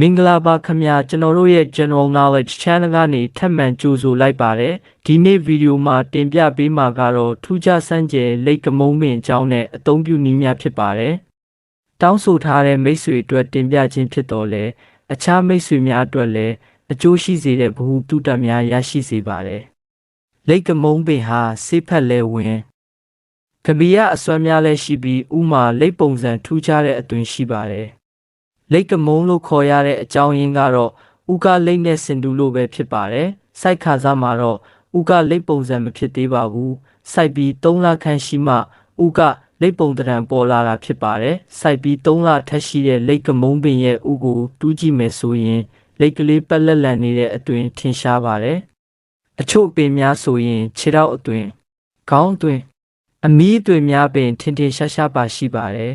မင်္ဂလာပါခင်ဗျာကျွန်တော်တို့ရဲ့ General Knowledge Channel ကနေထပ်မံကြိုဆိုလိုက်ပါတယ်ဒီနေ့ဗီဒီယိုမှာတင်ပြပေးမှာကတော့ထူးခြားစမ်းကြယ်လိတ်ကမုံပင်အကြောင်းနဲ့အသုံးပြုနည်းများဖြစ်ပါတယ်တောင်းဆိုထားတဲ့မိတ်ဆွေအတွက်တင်ပြခြင်းဖြစ်တော်လဲအခြားမိတ်ဆွေများအတွက်လည်းအကျိုးရှိစေတဲ့ဗဟုတုတများရရှိစေပါတယ်လိတ်ကမုံပင်ဟာဆေးဖက်လဲဝင်ကပီယအစွမ်းများလည်းရှိပြီးဥမာလိတ်ပုံစံထူးခြားတဲ့အသွင်ရှိပါတယ် လိတ်ကမုံလို့ခေါ်ရတဲ့အကြောင်းရင်းကတော့ဥကလိတ်နဲ့စင်တူလို့ပဲဖြစ်ပါတယ်စိုက်ခါစားမှာတော့ဥကလိတ်ပုံစံမဖြစ်သေးပါဘူးစိုက်ပြီး3လခန့်ရှိမှဥကလိတ်ပုံတံပေါ်လာတာဖြစ်ပါတယ်စိုက်ပြီး3လထက်ရှိတဲ့လိတ်ကမုံပင်ရဲ့ဥကိုတူးကြည့်မယ်ဆိုရင်လိတ်ကလေးပက်လက်လန်နေတဲ့အသွင်ထင်ရှားပါတယ်အချို့ပင်များဆိုရင်ခြေထောက်အသွင်ခေါင်းအသွင်အမီးအသွင်များပင်ထင်ထင်ရှားရှားပါရှိပါတယ်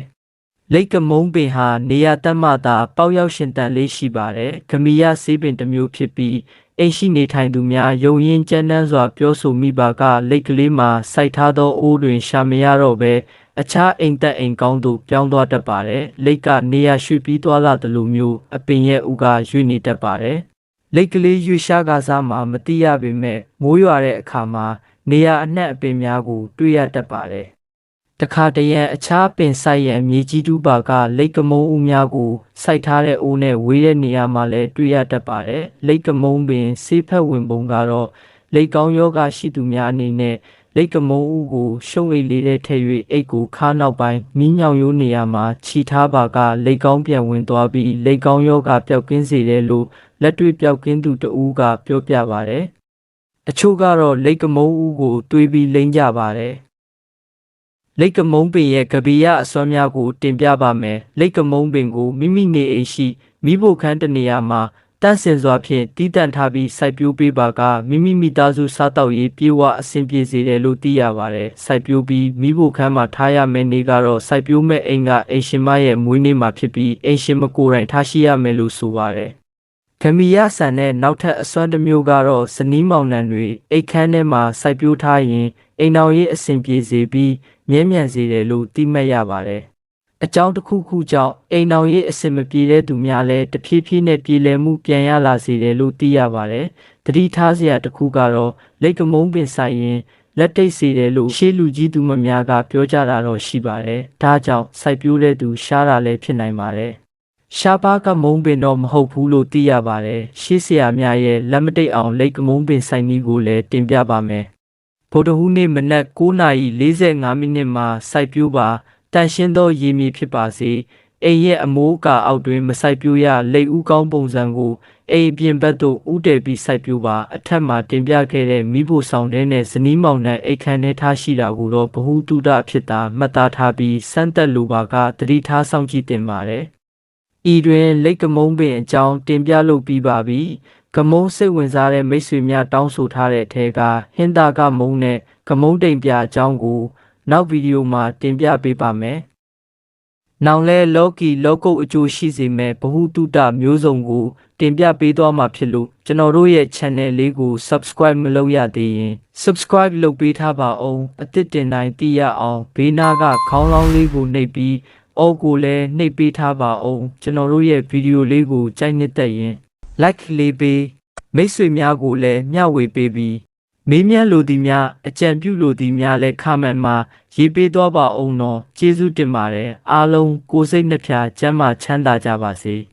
လိတ်ကမုံပင်ဟာနေရာတက်မှသာပေါက်ရောက်ရှင်တန်လေးရှိပါတယ်။ဂမီယဆေးပင်တစ်မျိုးဖြစ်ပြီးအိမ်ရှိနေထိုင်သူများယုံရင်ကြမ်းတမ်းစွာပြောဆိုမိပါကလိတ်ကလေးမှာစိုက်ထားသောအိုးတွင်ရှာမရတော့ဘဲအခြားအိမ်သက်အိမ်ကောင်းသို့ပြောင်းသွားတတ်ပါတယ်။လိတ်ကနေရာရွှေ့ပြီးသွားလာသလိုမျိုးအပင်ရဲ့ဥကရွေ့နေတတ်ပါတယ်။လိတ်ကလေးရွှေရှားကစားမှာမတိရပေမဲ့မိုးရွာတဲ့အခါမှာနေရာအနှံ့အပင်များကိုတွေ့ရတတ်ပါတယ်။ တခါတရံအခြားပင်ဆိုင်ရန်မြေကြီးတူးပါကလိတ်ကမုံဦးများကိုစိုက်ထားတဲ့အိုးနဲ့ဝေးတဲ့နေရာမှာလည်းတွေ့ရတတ်ပါတယ်။လိတ်ကမုံပင်ဆေးဖက်ဝင်ပုံကတော့လိတ်ကောင်းယောဂရှိသူများအနေနဲ့လိတ်ကမုံဦးကိုရှုံးအိတ်လေးတဲ့ထည့်၍အိတ်ကိုခါနောက်ပိုင်းမီးညောင်ရိုးနေရာမှာခြိထားပါကလိတ်ကောင်းပြန်ဝင်သွားပြီးလိတ်ကောင်းယောဂပျောက်ကင်းစေတယ်လို့လက်တွေ့ပျောက်ကင်းသူတဦးကပြောပြပါတယ်။အချို့ကတော့လိတ်ကမုံဦးကိုတွေးပြီးလိမ့်ကြပါတယ်။ လိတ်ကမုံပင်ရဲ့ကပီယအစွမ်းများကိုတင်ပြပါမယ်လိတ်ကမုံပင်ကိုမိမိနေအိမ်ရှိမိဖို့ခန်းတနေရာမှာတန့်စင်စွာဖြင့်တည်တံ့ထားပြီးစိုက်ပျိုးပေးပါကမိမိမိသားစုစားတောက်ရေးပြေဝအဆင်ပြေစေတယ်လို့သိရပါတယ်စိုက်ပျိုးပြီးမိဖို့ခန်းမှာထားရမယ့်နေ့ကတော့စိုက်ပျိုးမဲ့အိမ်ကအိမ်ရှင်မရဲ့မွေးနေ့မှာဖြစ်ပြီးအိမ်ရှင်မကိုယ်တိုင်ထားရှိရမယ်လို့ဆိုပါတယ် ဂမီယဆန်တဲ့နောက်ထပ်အစွမ်းတစ်မျိုးကတော့ဇနီးမောင်နှံတွေအိတ်ခမ်းထဲမှာစိုက်ပျိုးထားရင်အိမ်တော်ရေးအဆင်ပြေစေပြီးမြဲမြံစေတယ်လို့သိမှတ်ရပါတယ်။အကြောင်းတစ်ခုခုကြောင့်အိမ်တော်ရေးအဆင်မပြေတဲ့သူများလည်းတဖြည်းဖြည်းနဲ့ပြည်လည်မှုပြန်ရလာစေတယ်လို့သိရပါတယ်။တတိထားစရာတစ်ခုကတော့လက်ကမုံပင်ဆိုင်ရင်လက်တိတ်စေတယ်လို့ရှေးလူကြီးသူမများကပြောကြတာတော့ရှိပါတယ်။ဒါကြောင့်စိုက်ပျိုးတဲ့သူရှားတာလည်းဖြစ်နိုင်ပါတယ်။ ရှားပါကမုံပင်တော့မဟုတ်ဘူးလို့သိရပါတယ်။ရှေးဆရာများရဲ့လက်မတိတ်အောင်လက်ကမုံပင်ဆိုင်နည်းကိုလည်းတင်ပြပါမယ်။ဗုဒ္ဓဟူးနေ့မနက်9:45မိနစ်မှာစိုက်ပျိုးပါတန်ရှင်းသောရေမြေဖြစ်ပါစေအိမ်ရဲ့အမိုးအကာအောက်တွင်မစိုက်ပျိုးရလက်ဦးကောင်းပုံစံကိုအိမ်ပြင်ဘက်သို့ဥတည်ပြီးစိုက်ပျိုးပါအထက်မှာတင်ပြခဲ့တဲ့မိဖို့ဆောင်တဲ့နဲ့ဇနီးမောင်နှံအိတ်ခမ်းထဲထားရှိတာကိုတော့ဘ ഹു တုဒဖြစ်တာမှတ်သားထားပြီးစမ်းသက်လိုပါကတတိထားဆောင်ကြည့်တင်ပါတယ် ဤတွင်လိတ်ကမုံပင်အကြောင်းတင်ပြလုပ်ပြီးပါပြီကမုံစိတ်ဝင်စားတဲ့မိတ်ဆွေများတောင်းဆိုထားတဲ့အထက်ကဟင်တာကမုံနဲ့ကမုံတိမ်ပြအကြောင်းကို နောက်ဗီဒီယိုမှာတင်ပြပေးပါမယ်။နောက်လဲလောကီလောကုတ်အကျိုးရှိစေမဲ့ဘ ഹു တုတမျိုးစုံကို တင်ပြပေးသွားမှာဖြစ်လို့ကျွန်တော်တို့ရဲ့ channel လေးကို subscribe မလုပ်ရသေးရင် subscribe လုပ်ပေးထားပါအောင်အသစ်တင်တိုင်းသိရအောင်ဘေးနားကခေါင်းလောင်းလေးကိုနှိပ်ပြီး အော်ကိုလည်းနှိပ်ပေးထားပါအောင်ကျွန်တော်တို့ရဲ့ဗီဒီယိုလေးကိုကြိုက်နှစ်သက်ရင် like လေးပေးမိတ်ဆွေများကိုလည်းမျှဝေပေးပြီးမေးမြန်းလိုသည်များအကြံပြုလိုသည်များလည်းခမန့်မှာရေးပေးသွားပါအောင်တော့ကျေးဇူးတင်ပါတယ်အားလုံးကိုယ်စိတ်နှဖျားကျမ်းမာချမ်းသာကြပါစေ။